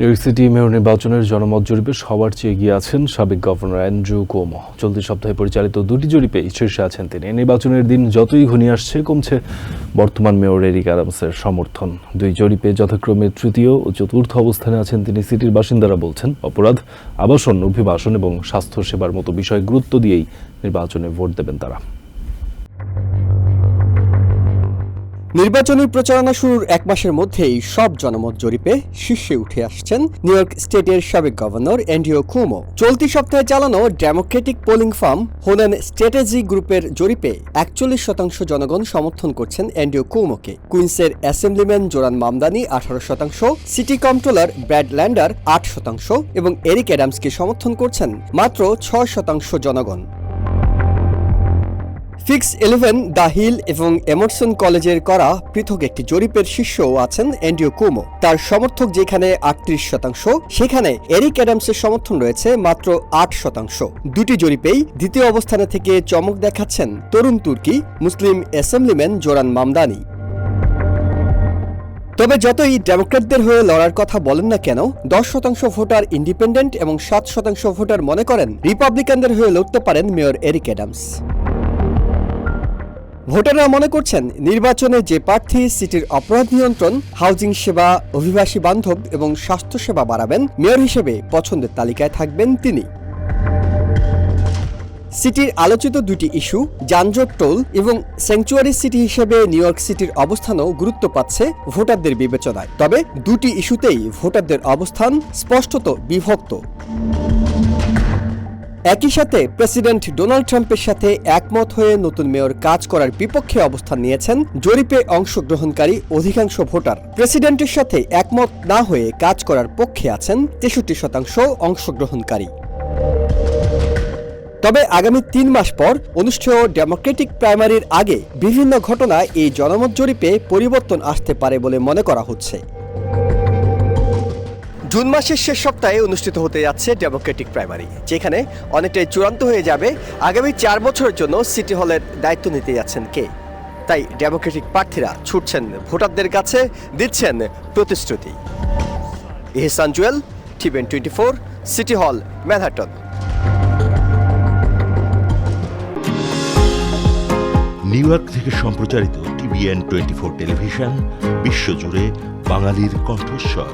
New York city mayor নির্বাচনের জনমত জরিপে সবার চেয়ে এগিয়ে আছেন সাবেক গভর্নর অ্যান্ড্রু কোমো। চলতি সপ্তাহে পরিচালিত দুটি জরিপে শীর্ষে আছেন তিনি। নির্বাচনের দিন যতই ঘনিয়ে আসছে, কমছে বর্তমান মেয়র এরিক অ্যাডামসের সমর্থন। দুই জরিপে যথাক্রমে তৃতীয় ও চতুর্থ অবস্থানে আছেন তিনি সিটির বাসিন্দারা বলছেন, অপরাধ, আবাসন, অভিবাসন এবং স্বাস্থ্যসেবার মতো বিষয়ে গুরুত্ব দিয়েই নির্বাচনে ভোট দেবেন তারা। নির্বাচনী প্রচারণা শুরুর এক মাসের মধ্যেই সব জনমত জরিপে শীর্ষে উঠে আসছেন নিউ ইয়র্ক স্টেটের সাবেক গভর্নর অ্যান্ডিও কুমো। চলতি সপ্তাহে চালানো democratic polling firm Honan strategy গ্রুপের জরিপে একচল্লিশ শতাংশ জনগণ সমর্থন করছেন অ্যান্ডিও কুমোকে। কুইন্সের অ্যাসেম্বলিম্যান জোরান মামদানি আঠারো শতাংশ, সিটি কন্ট্রোলার ব্র্যাড ল্যান্ডার আট শতাংশ এবং এরিক অ্যাডামসকে সমর্থন করছেন মাত্র ছয় শতাংশ জনগণ। ফিক্স ইলেভেন, দ্য হিল এবং এমারসন কলেজের করা পৃথক একটি জরিপের শীর্ষও আছেন অ্যান্ডিও কুমো। তার সমর্থক যেখানে আটত্রিশ শতাংশ, সেখানে এরিক অ্যাডামসের সমর্থন রয়েছে মাত্র আট শতাংশ। দুটি জরিপেই দ্বিতীয় অবস্থানে থেকে চমক দেখাচ্ছেন তরুণ তুর্কি, মুসলিম অ্যাসেম্বলিম্যান জোরান মামদানি। তবে যতই ডেমোক্র্যাটদের হয়ে লড়ার কথা বলেন না কেন, দশ শতাংশ ভোটার ইন্ডিপেন্ডেন্ট এবং সাত শতাংশ ভোটার মনে করেন, রিপাবলিকানদের হয়ে লড়তে পারেন মেয়র এরিক অ্যাডামস। ভোটাররা মনে করছেন নির্বাচনে যে প্রার্থী সিটির অপরাধ নিয়ন্ত্রণ হাউজিং সেবা, অভিবাসী বান্ধব এবং স্বাস্থ্যসেবা বাড়াবেন, মেয়র হিসেবে পছন্দের তালিকায় থাকবেন তিনি। সিটির আলোচিত দুটি ইস্যু, যানজট টোল এবং স্যাংচুয়ারি সিটি হিসেবে নিউ ইয়র্ক সিটির অবস্থানও গুরুত্ব পাচ্ছে ভোটারদের বিবেচনায়। তবে দুটি ইস্যুতেই ভোটারদের অবস্থান স্পষ্টত বিভক্ত। একই সাথে প্রেসিডেন্ট ডোনাল্ড ট্রাম্পের সাথে একমত হয়ে নতুন মেয়র কাজ করার বিপক্ষে অবস্থান নিয়েছেন জরিপে অংশগ্রহণকারী অধিকাংশ ভোটার। প্রেসিডেন্টের সাথে একমত না হয়ে কাজ করার পক্ষে আছেন তেষট্টি শতাংশ অংশগ্রহণকারী। তবে আগামী তিন মাস পর অনুষ্ঠেয় ডেমোক্রেটিক প্রাইমারির আগে বিভিন্ন ঘটনায় এই জনমত জরিপে পরিবর্তন আসতে পারে বলে মনে করা হচ্ছে। জুন মাসের শেষ সপ্তাহে অনুষ্ঠিত হতে যাচ্ছে ডেমোক্রেটিক প্রাইমারি যেখানে অনেকটাই চূড়ান্ত হয়ে যাবে আগামী চার বছরের জন্য সিটি হলের দায়িত্ব নিতে যাচ্ছেন কে। তাই ডেমোক্রেটিক প্রার্থীরা ছুটছেন ভোটারদের কাছে, দিচ্ছেন প্রতিশ্রুতি। Ehsan Jewel TVN twenty four city hall Manhattan New York থেকে সম্প্রচারিত টিভিএন টোয়েন্টি ফোর টেলিভিশন বিশ্বজুড়ে বাঙালির কণ্ঠস্বর।